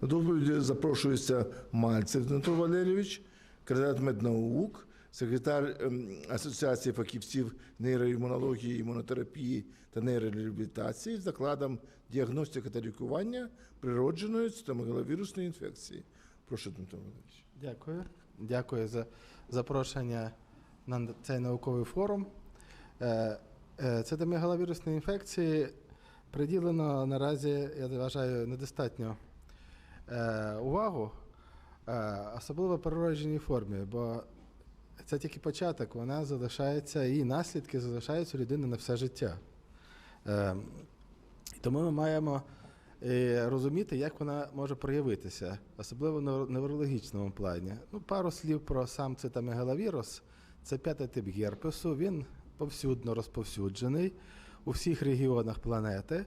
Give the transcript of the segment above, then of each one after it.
До доповіді запрошується Мальцев Дмитро Валерійович, кандидат меднаук, секретар ем, Асоціації фахівців нейроімунології, імунотерапії та нейрореабілітації з закладом діагностика та лікування природженої цитомегаловірусної інфекції. Прошу, Дмитро Валерійович. Дякую. Дякую за запрошення на цей науковий форум. Е, е, Цитомегаловірусні інфекції приділено наразі, я вважаю, недостатньо е, увагу, е, особливо в природженій формі, бо це тільки початок, вона залишається, і наслідки залишаються у людини на все життя. Е, Тому ми маємо е, розуміти, як вона може проявитися, особливо в неврологічному плані. Ну, пару слів про сам цитомегаловірус. Це п'ятий тип герпесу. Він повсюдно розповсюджений у всіх регіонах планети.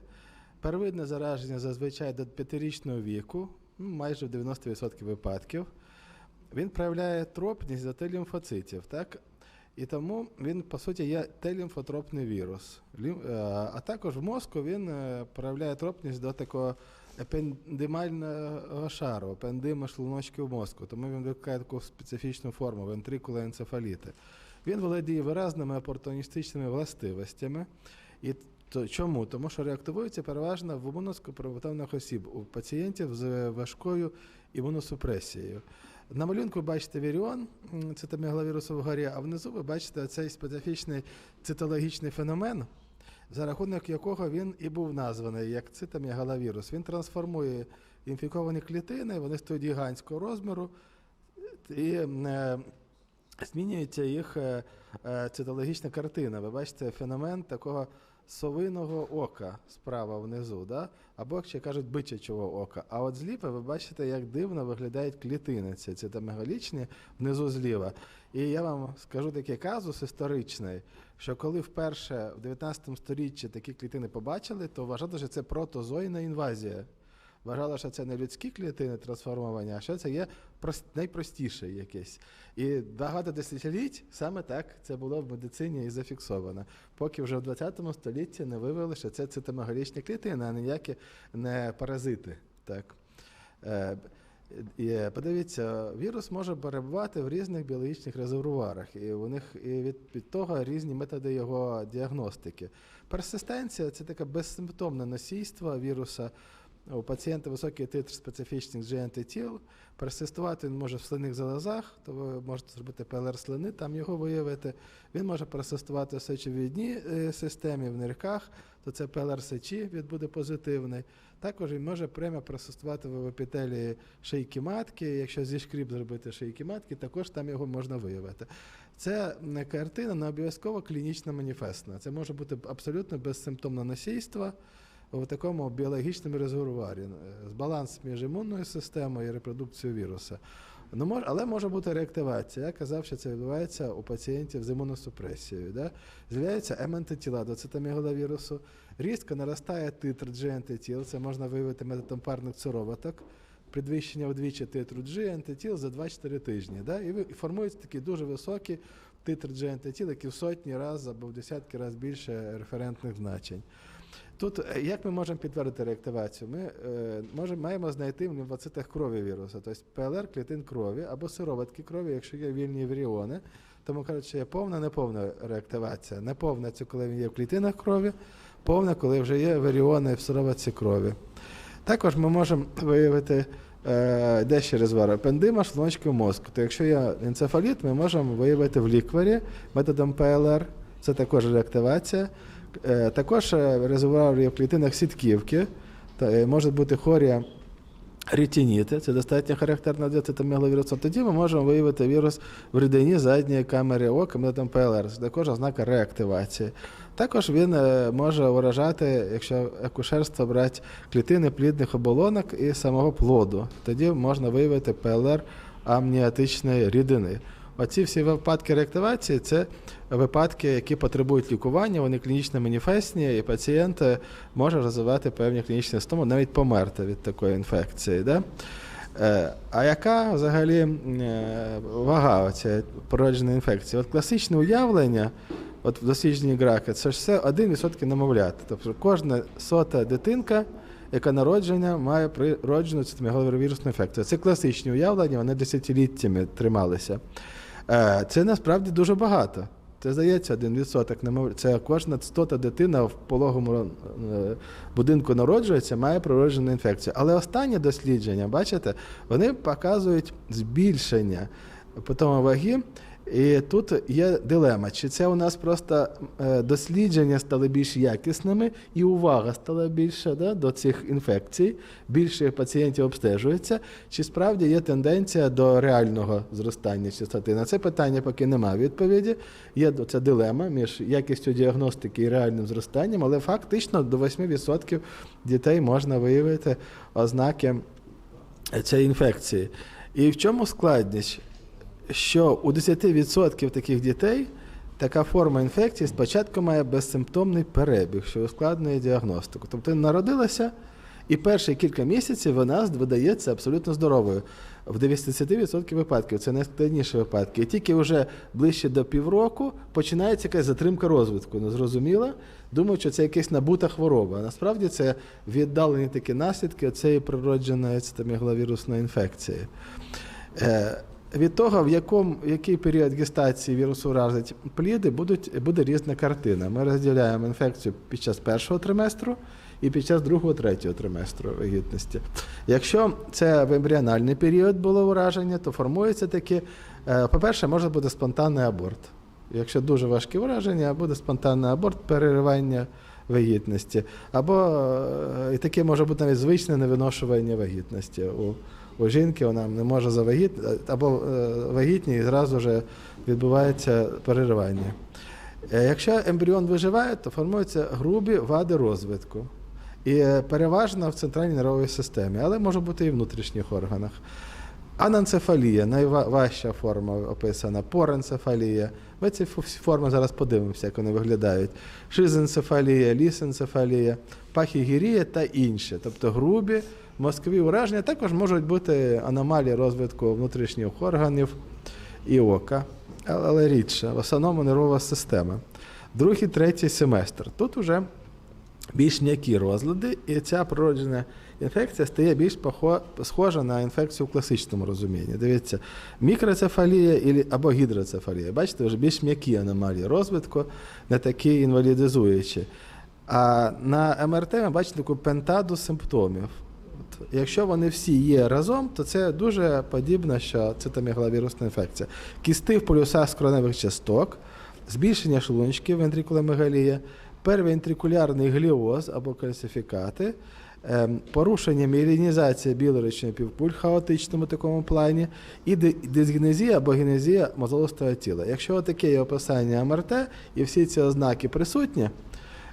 Первинне зараження зазвичай до п'ятирічного віку, ну, майже в 90% випадків. Він проявляє тропність до Т-лімфоцитів, так? І тому він, по суті, є Т-лімфотропний вірус. Е, А також в мозку він е, проявляє тропність до такого епендимального шару, епендима шлуночків мозку. Тому він викликає таку специфічну форму вентрикулоенцефаліти. Він володіє виразними опортуністичними властивостями. І то, чому? Тому що реактивується переважно в імуноскопровотовних осіб у пацієнтів з важкою імуносупресією. На малюнку бачите віріон, м, цитомегаловірусу вгорі, а внизу ви бачите цей специфічний цитологічний феномен, за рахунок якого він і був названий як цитомегаловірус. Він трансформує інфіковані клітини, вони стають гігантського розміру і е, змінюється їх е, е, цитологічна картина. Ви бачите феномен такого совиного ока справа внизу, да? або, як ще кажуть, бичачого ока. А от зліва ви бачите, як дивно виглядають клітини ці мегалічні внизу зліва. І я вам скажу такий казус історичний, що коли вперше в 19 сторіччі такі клітини побачили, то вважали, що це протозойна інвазія. Вважали, що це не людські клітини трансформовані, а що це є найпростіше якесь. І багато десятиліть саме так це було в медицині і зафіксовано. Поки вже в 20 столітті не виявили, що це цитомегалічні клітини, а ніякі не паразити. Так. Е, і е, подивіться, вірус може перебувати в різних біологічних резервуарах, і у них і від, від того різні методи його діагностики. Персистенція це таке безсимптомне носійство віруса. У пацієнта високий титр специфічних G-антитіл. Персистувати він може в слинних залозах, то ви можете зробити ПЛР слини, там його виявити. Він може персистувати в сечовідній е, системі, в нирках, то це ПЛР сечі він буде позитивний. Також він може прямо персистувати в епітелії шийки матки. Якщо зі шкріп зробити шийки матки, також там його можна виявити. Це картина не обов'язково клінічно маніфестна. Це може бути абсолютно безсимптомне носійство в такому біологічному резервуарі, е, баланс між імунною системою і репродукцією віруса. Ну, але може бути реактивація. Я казав, що це відбувається у пацієнтів з імуносупресією. Да? З'являються МНТ-тіла до цитомегаловірусу, різко наростає титр G-антитіл, це можна виявити методом парних цуроваток, підвищення вдвічі титру G антитіл за 2-4 тижні. Да? І, ви- і формується такий дуже високий титр G антитіл, який в сотні разів або в десятки разів більше референтних значень. Тут е, як ми можемо підтвердити реактивацію? Ми е, можемо, маємо знайти в лімфоцитах крові вірусу, тобто ПЛР клітин крові або сироватки крові, якщо є вільні віріони. Тому кажуть, є повна, неповна реактивація. Неповна це коли він є в клітинах крові, повна, коли вже є віріони в сироватці крові. Також ми можемо виявити е, де ще резервуар епендима шлуночків мозку. То якщо є енцефаліт, ми можемо виявити в лікварі методом ПЛР, це також реактивація. Е, Також е, резервуар є в клітинах сітківки, е, може бути хорія ретиніти, це достатньо характерно для цитомегаловірусу. Тоді ми можемо виявити вірус в рідині задньої камери ока методом ПЛР. Це також ознака реактивації. Також він може виражати, якщо акушерство брати клітини плідних оболонок і самого плоду. Тоді можна виявити ПЛР амніотичної рідини. Оці всі випадки реактивації це випадки, які потребують лікування, вони клінічно маніфестні, і пацієнт е, може розвивати певні клінічні симптоми, навіть померти від такої інфекції. Да? Е, А яка взагалі е, вага цієї породженої інфекції? От класичне уявлення, от в дослідженні Грака, це ж все 1% немовлят. Тобто кожна сота дитинка яка народження має природжену цитомегаловірусну інфекцію. Це класичні уявлення, вони десятиліттями трималися. Е, Це насправді дуже багато. Це здається, один відсоток. Це кожна стота дитина в пологому е, будинку народжується, має природжену інфекцію. Але останні дослідження, бачите, вони показують збільшення потім ваги. І тут є дилема, чи це у нас просто е, дослідження стали більш якісними, і увага стала більша да, до цих інфекцій, більше пацієнтів обстежується, чи справді є тенденція до реального зростання частоти? На це питання поки немає відповіді. Є ця дилема між якістю діагностики і реальним зростанням, але фактично до 8% дітей можна виявити ознаки цієї інфекції. І в чому складність? Що у 10% таких дітей така форма інфекції спочатку має безсимптомний перебіг, що ускладнює діагностику. Тобто народилася, і перші кілька місяців вона видається абсолютно здоровою. В 90% випадків це найскладніші випадки. І тільки вже ближче до півроку починається якась затримка розвитку. Незрозуміла. Думаю, що це якась набута хвороба. А насправді це віддалені такі наслідки цієї природженої цитомегаловірусної інфекції. Від того, в якому в який період гестації вірусу вразить пліди, будуть, буде різна картина. Ми розділяємо інфекцію під час першого триместру і під час другого, третього триместру вагітності. Якщо це в ембріональний період було ураження, то формується таке, по-перше, може бути спонтанний аборт. Якщо дуже важке ураження, буде спонтанний аборт, переривання вагітності. Або е, і таке може бути навіть звичне невиношування вагітності. У жінки вона не може завагітніти, або е, вагітні і зразу вже відбувається переривання. Е, Якщо ембріон виживає, то формуються грубі вади розвитку. І е, переважно в центральній нервовій системі, але може бути і в внутрішніх органах. Ананцефалія найважча форма описана, поренцефалія. Ми ці форми зараз подивимося, як вони виглядають. Шизенцефалія, лісенцефалія, пахігірія та інші. Тобто грубі мозкові ураження також можуть бути аномалії розвитку внутрішніх органів і ока, але рідше, в основному нервова система. Другий, третій семестр. Тут уже більш м'які розлади, і ця природжена інфекція стає більш схожа на інфекцію в класичному розумінні. Дивіться, мікроцефалія або гідроцефалія. Бачите, вже більш м'які аномалії розвитку, не такі інвалідизуючі. А на МРТ ми бачите таку пентаду симптомів. От, якщо вони всі є разом, то це дуже подібно, що це там мегаловірусна інфекція. Кісти в полюсах скроневих часток, збільшення шлунчків, вентрикуломегалія, первентрикулярний гліоз або кальцифікати, ем, порушення міелінізації білорічної півкуль в хаотичному такому плані, і ди- дисгенезія або генезія мозолистого тіла. Якщо таке є описання МРТ і всі ці ознаки присутні,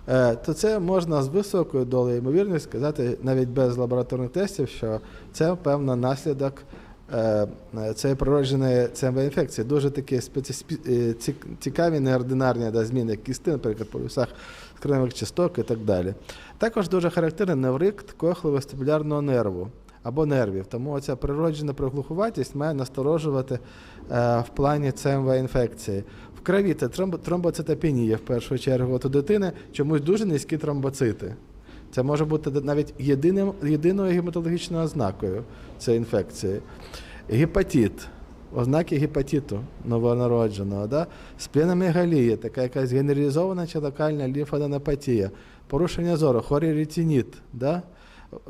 е, то це можна з високою долею ймовірності сказати навіть без лабораторних тестів, що це певно наслідок е, цієї природженої ЦМВ інфекції. Дуже такі е, цік- цікаві, неординарні да, зміни кісти, наприклад, по вісах скроневих часток і так далі. Також дуже характерний неврикт кохлево-вестибулярного нерву або нервів. Тому оця природжена приглухуватість має насторожувати е, в плані ЦМВ інфекції. В крові це тромбо- тромбоцитопенія в першу чергу. От у дитини чомусь дуже низькі тромбоцити. Це може бути навіть єдиним, єдиною гематологічною ознакою цієї інфекції. Гепатит, ознаки гепатиту новонародженого, да? спленомегалія, така якась генералізована чи локальна лімфаденопатія, порушення зору, хворий ретиніт, да?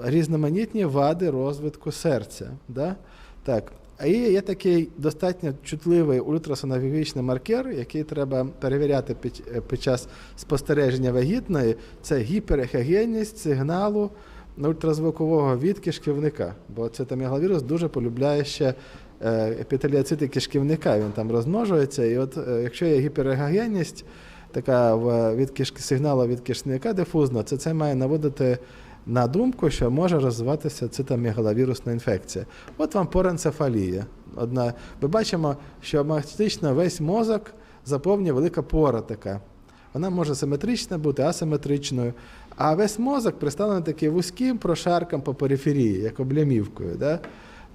різноманітні вади розвитку серця. Да? Так. А є, такий достатньо чутливий ультрасонографічний маркер, який треба перевіряти під, е, під час спостереження вагітної. Це гіперехогенність сигналу ультразвукового від кишківника. Бо цитомегаловірус дуже полюбляє ще е, епітеліоцити кишківника. Він там розмножується. І от е, якщо є гіперегогенність, така від кишки, сигналу від кишківника дифузно, це це має наводити на думку, що може розвиватися цитомегаловірусна інфекція. От вам поренцефалія. Одна. Ми бачимо, що фактично весь мозок заповнює велика пора така. Вона може симетрична бути, асиметричною. А весь мозок представлений таким вузьким прошарком по периферії, як облямівкою. Да?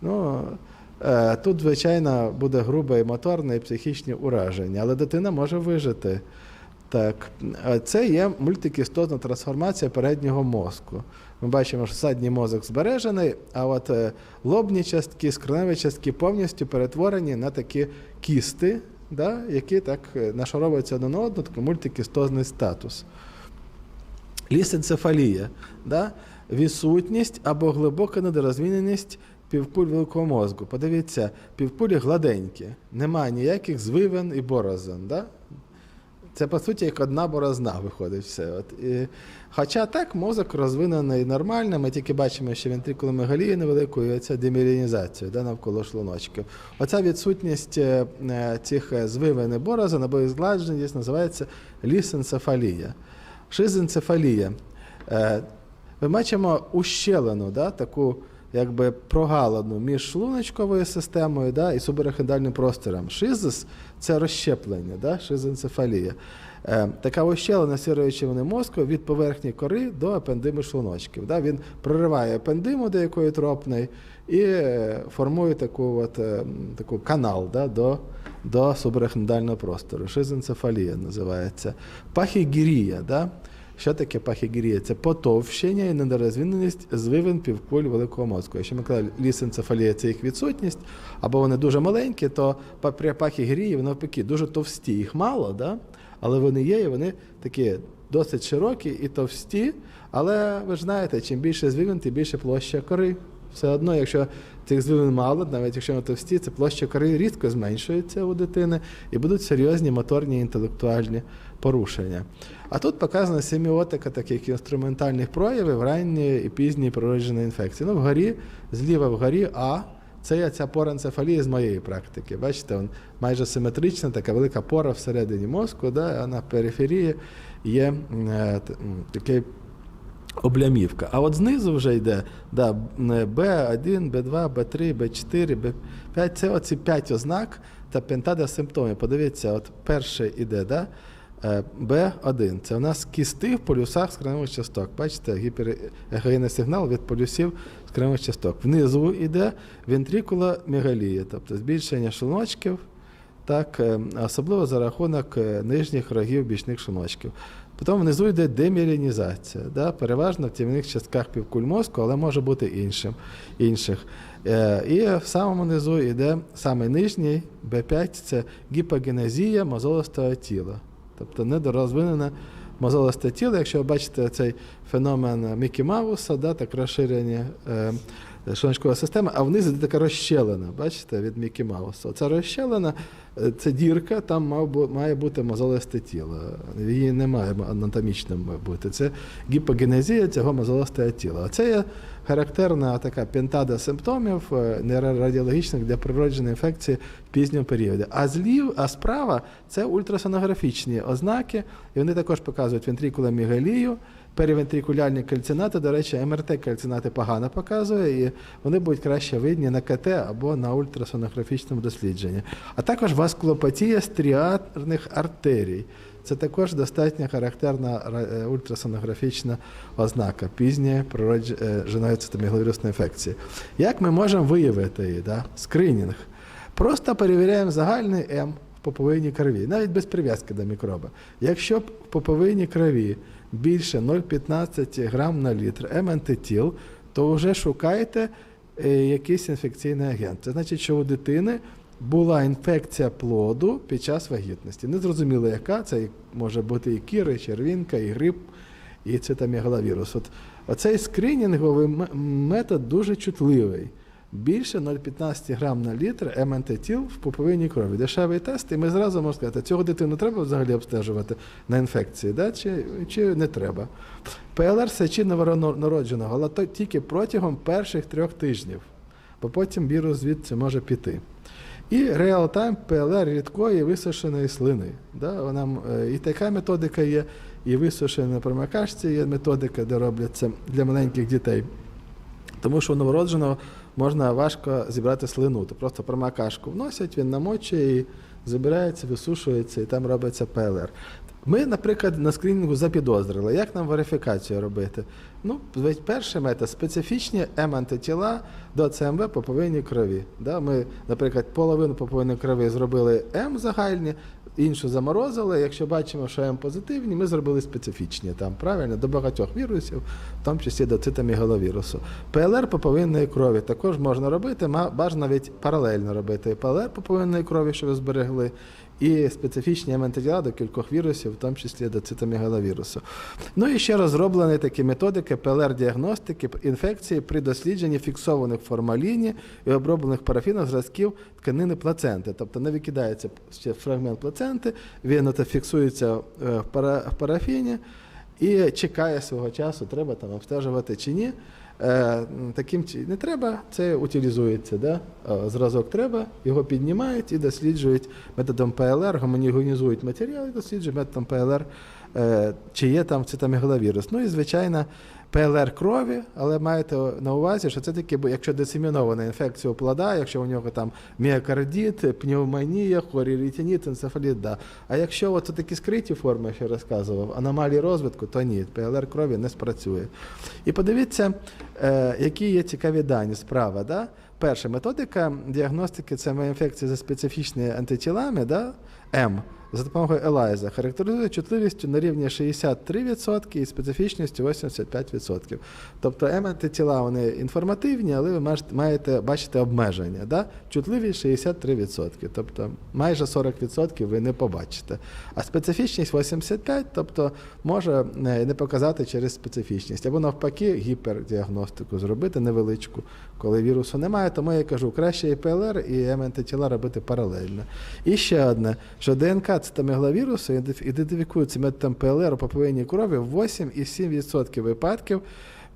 Ну, е, тут, звичайно, буде грубе і моторне і психічне ураження, але дитина може вижити. Так, це є мультикістозна трансформація переднього мозку. ми бачимо, що задній мозок збережений, а от е, лобні частки, скроневі частки повністю перетворені на такі кісти, да, які так е, нашаровуються один на одну, такий мультикістозний статус. Лісенцефалія, да? відсутність або глибока недорозвиненість півкуль великого мозку. Подивіться, півкулі гладенькі, немає ніяких звивин і борозен. Да? Це по суті як одна борозна виходить все. От, і, хоча так, мозок розвинений нормально, ми тільки бачимо, що вентрикуломегалія невеликою, і оця демілінізація да, навколо шлуночків. Оця відсутність е, е, цих е, звивин і борозен або згладженість називається лісенцефалія. Шизенцефалія. Ми бачимо ущелину, да, таку якби прогалину між шлуночковою системою да, і субарахидальним простором. Шизис це розщеплення, да, шизенцефалія. Е, така ущелина сірої мозку від поверхні кори до апендими шлуночків. Да. Він прориває апендиму деякої тропної і е, формує таку, от, е, таку канал да, до, до субарахидального простору. Шизенцефалія називається. Пахігірія. Да. Що таке пахігірія? Це потовщення і недорозвиненість звивин півкуль великого мозку. Якщо ми казали, лісенцефалія це їх відсутність, або вони дуже маленькі, то при пахігірії навпаки дуже товсті. Їх мало, да? але вони є, і вони такі досить широкі і товсті. Але ви ж знаєте, чим більше звивин, тим більше площа кори. Все одно, якщо цих звивин мало, навіть якщо вони товсті, це площа кори рідко зменшується у дитини і будуть серйозні моторні інтелектуальні порушення. А тут показана семіотика таких інструментальних проявів ранньої і пізньої природженої інфекції. Ну, вгорі, зліва вгорі А. Це є ця пора енцефалії з моєї практики. Бачите, он майже симетрична, така велика пора всередині мозку, да, а на периферії є е, такий облямівка. А от знизу вже йде да, Б1, Б2, Б3, Б4, Б5. Це оці п'ять ознак та пентада симптомів. Подивіться, от перший іде, да? е, Б1. Це у нас кісти в полюсах скроневих часток. Бачите, гіперегогенний сигнал від полюсів скроневих часток. Внизу йде вентрикуломегалія, тобто збільшення шлуночків, так, е, особливо за рахунок е, нижніх рогів бічних шлуночків. Потім внизу йде демілінізація, да, переважно в тімних частках півкуль мозку, але може бути іншим, інших. Е, і в самому низу йде саме нижній Б5 це гіпогенезія мозолистого тіла, тобто недорозвинене мозолисте тіло. Якщо ви бачите цей феномен Мікі Мауса, да, так розширення шлуночкової системи, а внизу така розщелина, бачите, від Мікі Мауса. Ця розщелина е, це дірка, там мав має бути мозолисте тіло. Її немає анатомічним бути. Це гіпогенезія цього мозолистого тіла. А це є характерна така пентада симптомів е, нейрорадіологічних для природженої інфекції пізнього періоду. А злів, а справа це ультрасонографічні ознаки, і вони також показують вентрикуломегалію, перевентрикулярні кальцинати. До речі, МРТ-кальцинати погано показує, і вони будуть краще видні на КТ або на ультрасонографічному дослідженні. А також васкулопатія стріарних артерій. Це також достатньо характерна е, ультрасонографічна ознака пізньої природженої цитомегаловірусної інфекції. Як ми можемо виявити її? Да? Скринінг. Просто перевіряємо загальний М в поповинній крові, навіть без прив'язки до мікроба. Якщо в поповинній крові більше 0,15 грам на літр М-антитіл, то вже шукайте е, якийсь інфекційний агент. Це значить, що у дитини була інфекція плоду під час вагітності. Не зрозуміло, яка це може бути і кіра, і червінка, і грип, і цитомегаловірус. От оцей скринінговий метод дуже чутливий. Більше 0,15 грам на літр МНТ-тіл в пуповинній крові. Дешевий тест, і ми зразу можемо сказати, цього дитину треба взагалі обстежувати на інфекції, да? чи, чи не треба. ПЛР сечі новонародженого, але тільки протягом перших трьох тижнів, бо потім вірус звідси може піти. І реал-тайм ПЛР рідкої висушеної слини. Да? Вона, е, і така методика є, і висушена промокашці є методика, де роблять це для маленьких дітей. Тому що у новородженого можна важко зібрати слину. То просто промокашку вносять, він намочує і забирається, висушується, і там робиться ПЛР. Ми, наприклад, на скринінгу запідозрили, як нам верифікацію робити. Ну, перший метод специфічні М-антитіла до ЦМВ по повинній крові. Да? Ми, наприклад, половину поповинної крові зробили М загальні, іншу заморозили. Якщо бачимо, що М позитивні, ми зробили специфічні там, правильно, до багатьох вірусів, в тому числі до цитомегаловірусу. ПЛР поповинної крові також можна робити, бажано навіть паралельно робити. ПЛР поповинної крові, що ви зберегли, і специфічні антитіла до кількох вірусів, в тому числі до цитомегаловірусу. Ну і ще розроблені такі методики ПЛР-діагностики інфекції при дослідженні фіксованих формаліні і оброблених парафіном зразків тканини плаценти. Тобто не викидається ще фрагмент плаценти, він фіксується е, в парафіні і чекає свого часу, треба там обстежувати чи ні. Е, Таким не треба, це утилізується. Да? Е, Зразок треба, його піднімають і досліджують методом ПЛР, гомонігонізують матеріал і досліджують методом ПЛР, е, чи є там цитомегаловірус. Ну і звичайно, ПЛР крові, але маєте на увазі, що це таки, якщо дисемінована інфекція у плода, якщо у нього там міокардит, пневмонія, хворий рітініт, енцефаліт, да. А якщо от такі скриті форми, що я розказував, аномалії розвитку, то ні, ПЛР крові не спрацює. І подивіться, е, які є цікаві дані справа. Да? Перша методика діагностики це інфекції за специфічними антитілами, да? М, за допомогою ELISA характеризує чутливістю на рівні 63% і специфічністю 85%. Тобто М-антитіла вони інформативні, але ви маєте, бачити обмеження. Да? Чутливість 63%, тобто майже 40% ви не побачите. А специфічність 85%, тобто може е, не показати через специфічність. Або навпаки, гіпердіагностику зробити невеличку, коли вірусу немає. Тому я кажу, краще і ПЛР, і МНТ-тіла робити паралельно. І ще одне, що ДНК цитомегаловірусу ідентиф- ідентифікується методом ПЛР у поповинній крові в 8,7% випадків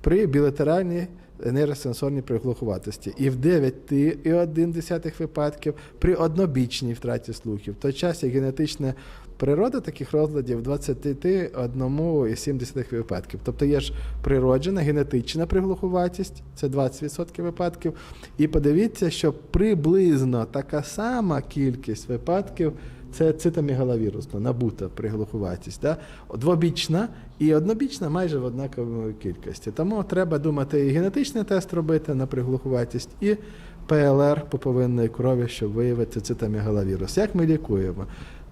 при білатеральній нейросенсорній приглухуватості і в 9,1 випадків при однобічній втраті слухів. В той час як генетична природа таких розладів 21,7 випадків. Тобто є ж природжена генетична приглухуватість, це 20% випадків. І подивіться, що приблизно така сама кількість випадків це цитомегаловірусна, набута приглухуватість. Да? Двобічна і однобічна майже в однаковій кількості. Тому треба думати і генетичний тест робити на приглухуватість, і ПЛР поповинної крові, щоб виявити цитомегаловірус. Як ми лікуємо?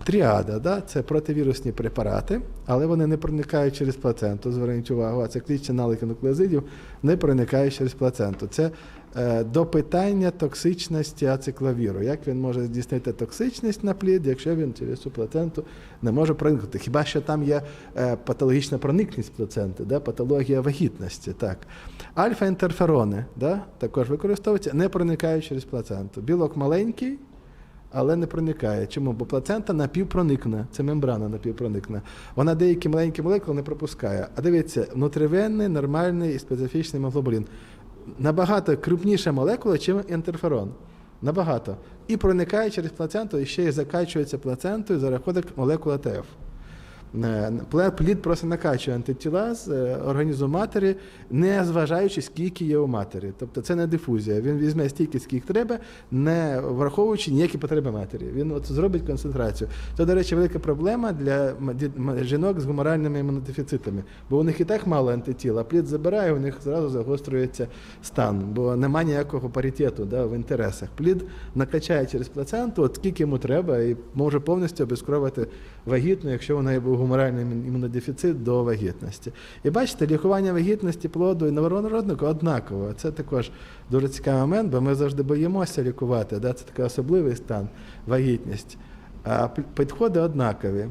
Тріада, да? це противірусні препарати, але вони не проникають через плаценту. Зверніть увагу, а це клітчі налики нуклеозидів не проникають через плаценту. Це до питання токсичності ацикловіру. Як він може здійснити токсичність на плід, якщо він через цю плаценту не може проникнути? Хіба що там є е, патологічна проникність плаценти, да? патологія вагітності. Так. Альфа-інтерферони да? також використовуються, не проникають через плаценту. Білок маленький, але не проникає. Чому? Бо плацента напівпроникна, це мембрана напівпроникна. Вона деякі маленькі молекули не пропускає. А дивіться, внутривенний, нормальний і специфічний гемоглобулін. Набагато крупніша молекула, ніж інтерферон. Набагато. І проникає через плаценту, і ще й закачується плацентою за рахунок молекули ТФ. Е, Плід просто накачує антитіла з е, організму матері, не зважаючи, скільки є у матері. Тобто це не дифузія. Він візьме стільки, скільки треба, не враховуючи ніякі потреби матері. Він от зробить концентрацію. Це, до речі, велика проблема для жінок з гуморальними імунодефіцитами, бо у них і так мало антитіл, а плід забирає, у них зразу загострюється стан, бо немає ніякого паритету да, в інтересах. Плід накачає через плаценту, от скільки йому треба, і може повністю обезкровити вагітну, якщо у неї був гуморальний імунодефіцит до вагітності. І бачите, лікування вагітності плоду і новородника однаково. Це також дуже цікавий момент, бо ми завжди боїмося лікувати. Да? Це такий особливий стан, вагітність. А підходи однакові.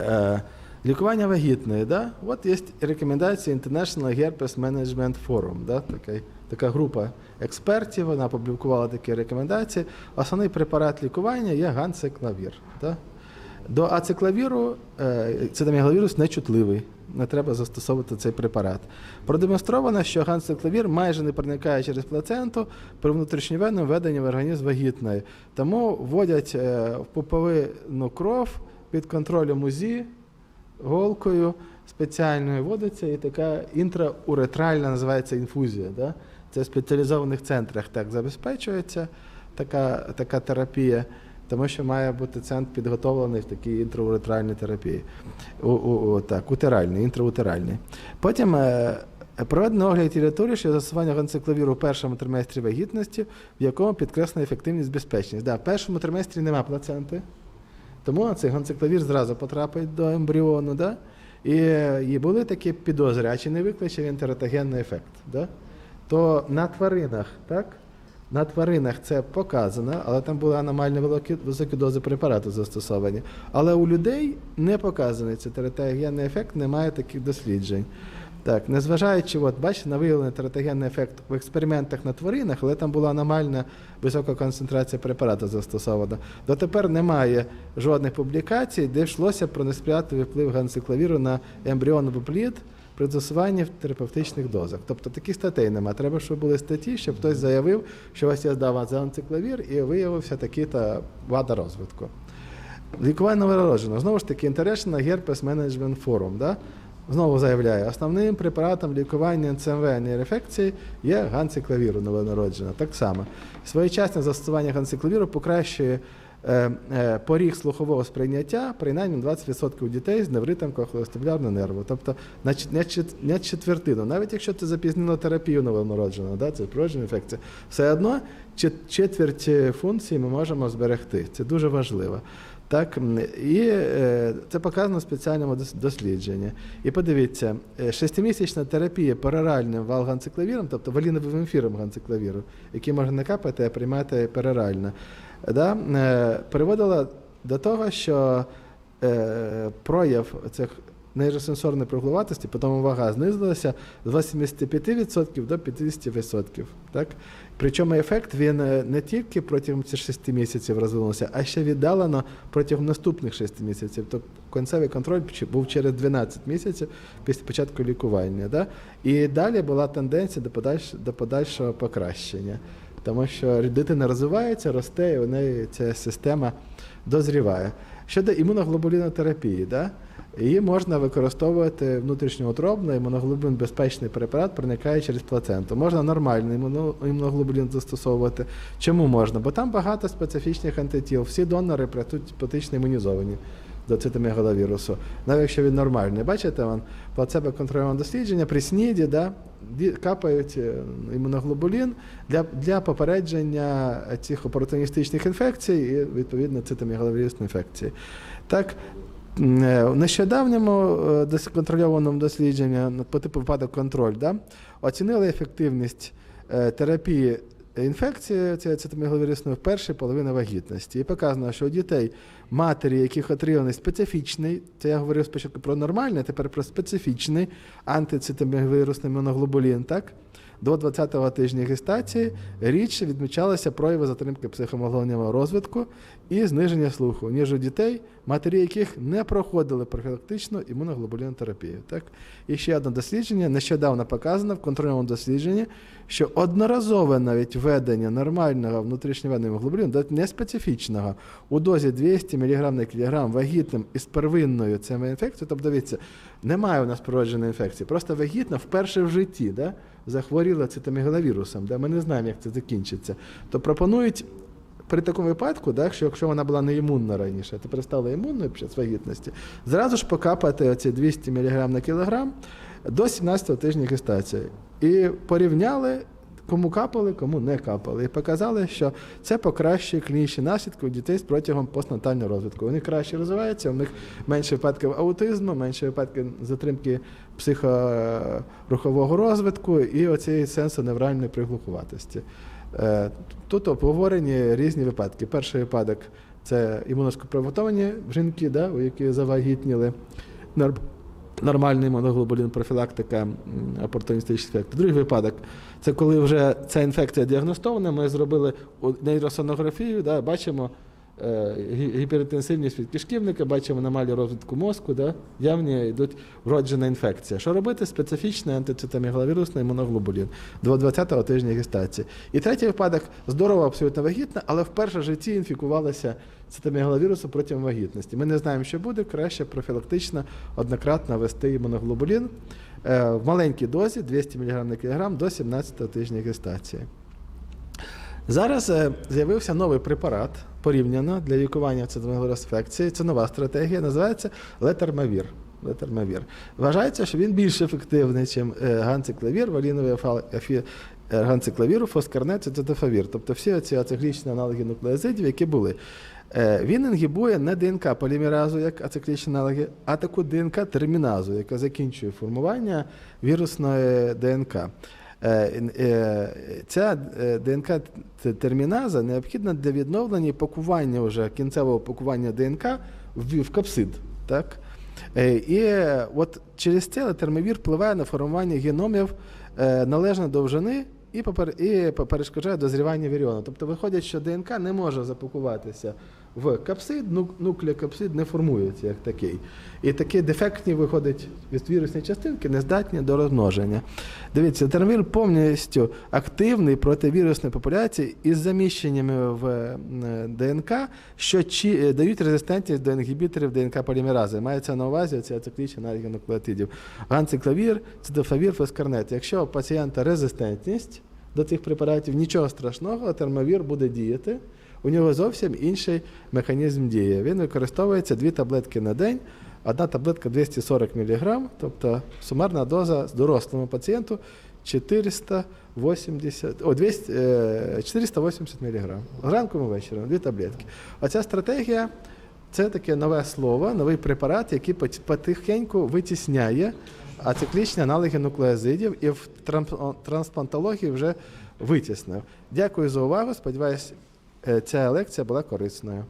Е, Лікування вагітної, да? От є рекомендації International Herpes Management Forum, да? така, така група експертів, вона опублікувала такі рекомендації. Основний препарат лікування є ганцеклавір. Да? До ациклавіру е, нечутливий, не треба застосовувати цей препарат. Продемонстровано, що ганцеклавір майже не проникає через плаценту при внутрішньовенному введенні в організм вагітної. Тому вводять е, в пуповину кров під контролем УЗІ, голкою спеціальною вводиться і така інтрауретральна називається інфузія. Да? Це в спеціалізованих центрах так забезпечується така, така терапія. Тому що має бути центр підготовлений в такій інтрауретральній терапії. У, у, у, так, утеральній, інтраутеральній. Потім е, проведено огляд території щодо застосування ганцикловіру у першому триместрі вагітності, в якому підкреслена ефективність безпечність. Да, в першому триместрі нема плаценти. Тому цей ганцикловір зразу потрапить до ембріону, да? і, і були такі підозри, а чи не викличе він тератогенний ефект. Да? То на тваринах, так? На тваринах це показано, але там були аномально великі, високі дози препарату застосовані. Але у людей не показаний цей тератогенний ефект, немає таких досліджень. Так, незважаючи, от, бачите, на виявлений тератогенний ефект в експериментах на тваринах, але там була аномальна висока концентрація препарату застосована. Дотепер немає жодних публікацій, де йшлося про несприятливий вплив ганцикловіру на ембріоновий плід при застосуванні в терапевтичних дозах. Тобто таких статей немає. Треба, щоб були статті, щоб хтось заявив, що ось я здав ганцикловір і виявився такий-то вада розвитку. Лікування новонародженого. Знову ж таки, International Herpes Management Forum. Да? Знову заявляє, основним препаратом лікування НЦМВ нейроінфекції є ганцикловір у новонародженого. Так само. Своєчасне застосування ганцикловіру покращує поріг слухового сприйняття принаймні 20% дітей з невритом кохлеостеблярного нерву. Тобто не четвертину. Навіть якщо це запізнено терапію новонародженого, да, це породжена інфекція, все одно четверть е, функцій ми можемо зберегти. Це дуже важливо. Так, і е, це показано в спеціальному дос- дослідженні. І подивіться, е, шестимісячна терапія пероральним валганцикловіром, тобто валіновим ефіром ганцикловіру, який можна не капати, а приймати перорально, да, е, приводила до того, що е, прояв цих нейросенсорної приглуватості, потім вага знизилася з 85% до 50%. Так? Причому ефект він е, не тільки протягом цих 6 місяців розвинувся, а ще віддалено протягом наступних 6 місяців. Тобто кінцевий контроль був через 12 місяців після початку лікування. Да? І далі була тенденція до подальшого покращення. Тому що дитина розвивається, росте, і у неї ця система дозріває. Щодо імуноглобулінотерапії, да? її можна використовувати внутрішньоутробно, імуноглобулін безпечний препарат проникає через плаценту. Можна нормальний імуноглобулін застосовувати. Чому можна? Бо там багато специфічних антитіл. Всі донори практично імунізовані до цитомегаловірусу, навіть якщо він нормальний. Бачите, вон, плацебо контрольоване дослідження при СНІДі, да, капають е, імуноглобулін для, для попередження цих опортуністичних інфекцій і, відповідно, цитомегаловірусної інфекції. Так, е, в нещодавньому е, контрольованому дослідженні по типу випадок контроль, да, оцінили ефективність терапії інфекції ця цитомегаловірусної в першій половині вагітності. І показано, що у дітей, матері, яких отриманий специфічний, це я говорив спочатку про нормальний, тепер про специфічний антицитомегаловірусний моноглобулін, так? До 20-го тижня гестації річ відмічалися прояви затримки психомоглонного розвитку і зниження слуху, ніж у дітей, матері яких не проходили профілактичну імуноглобулінотерапію. Так? І ще одне дослідження нещодавно показано в контрольному дослідженні, що одноразове навіть введення нормального внутрішньовенного глобуліну, навіть не специфічного, у дозі 200 мг на кілограм вагітним із первинною цими інфекцією, тобто дивіться, немає у нас породженої інфекції, просто вагітна вперше в житті да, захворіла цитомегаловірусом, да, ми не знаємо, як це закінчиться. То пропонують при такому випадку, да, що якщо вона була не імунна раніше, тепер стала імунною під час вагітності, зразу ж покапати оці 200 мг на кілограм до 17 тижня гестації. І порівняли, кому капали, кому не капали. І показали, що це покращує клінічні наслідки у дітей протягом постнатального розвитку. Вони краще розвиваються, у них менше випадків аутизму, менше випадків затримки психорухового розвитку і оцієї сенсоневральної приглухуватості. Е, Тут обговорені різні випадки. Перший випадок це імуноскопровоковані жінки, да, у які завагітніли. Нормальний моноглобулін, профілактика опортуністичних ефектів. Другий випадок це коли вже ця інфекція діагностована. Ми зробили нейросонографію, да, бачимо е, гіперінтенсивність від кишківника, бачимо аномалії розвитку мозку, да, явні йдуть вроджена інфекція. Що робити? Специфічний антицитомегаловірусний моноглобулін до 20-го тижня гестації. І третій випадок здорова, абсолютно вагітна, але вперше в житті інфікувалася цитомегаловірусом протягом вагітності. Ми не знаємо, що буде, краще профілактично однократно ввести імуноглобулін е, в маленькій дозі 200 мг на кілограм до 17 тижня гестації. Зараз е, з'явився новий препарат порівняно для лікування цитомегалоінфекції. Це нова стратегія, називається летермавір. Летермавір. Вважається, що він більш ефективний, ніж ганциклавір, валіновий ефа- ефі- ганциклавіру, фоскарнет, цитофавір. Тобто всі ці ациклічні аналоги нуклеозидів, які були. Е, Він інгібує не ДНК полімеразу, як ацеклічні аналоги, а таку ДНК терміназу, яка закінчує формування вірусної ДНК. Е, е, Ця е, ДНК терміназа необхідна для відновлення пакування вже кінцевого пакування ДНК в, капсид. Так? І от через це термовір впливає на формування геномів належної довжини і, і перешкоджає дозрівання віріону. Тобто виходить, що ДНК не може запакуватися в капсид, ну, нуклеокапсид не формується як такий. І такі дефектні виходять від вірусні частинки, не здатні до розмноження. Дивіться, термовір повністю активний проти вірусної популяції із заміщеннями в е, ДНК, що чи, е, дають резистентність до інгібіторів ДНК полімерази. Мається на увазі ця циклічна аналіги нуклеотидів. Ганциклавір, цидофавір, фоскарнет. Якщо у пацієнта резистентність до цих препаратів, нічого страшного, термовір буде діяти. У нього зовсім інший механізм дії. Він використовується дві таблетки на день. Одна таблетка 240 мг, тобто сумарна доза дорослому пацієнту 480, о, 200, е, 480 мг. Зранку і ввечері, дві таблетки. Оця стратегія це таке нове слово, новий препарат, який потихеньку витісняє ациклічні аналоги нуклеозидів і в трансплантології вже витіснив. Дякую за увагу. Сподіваюсь, ця лекція була корисною.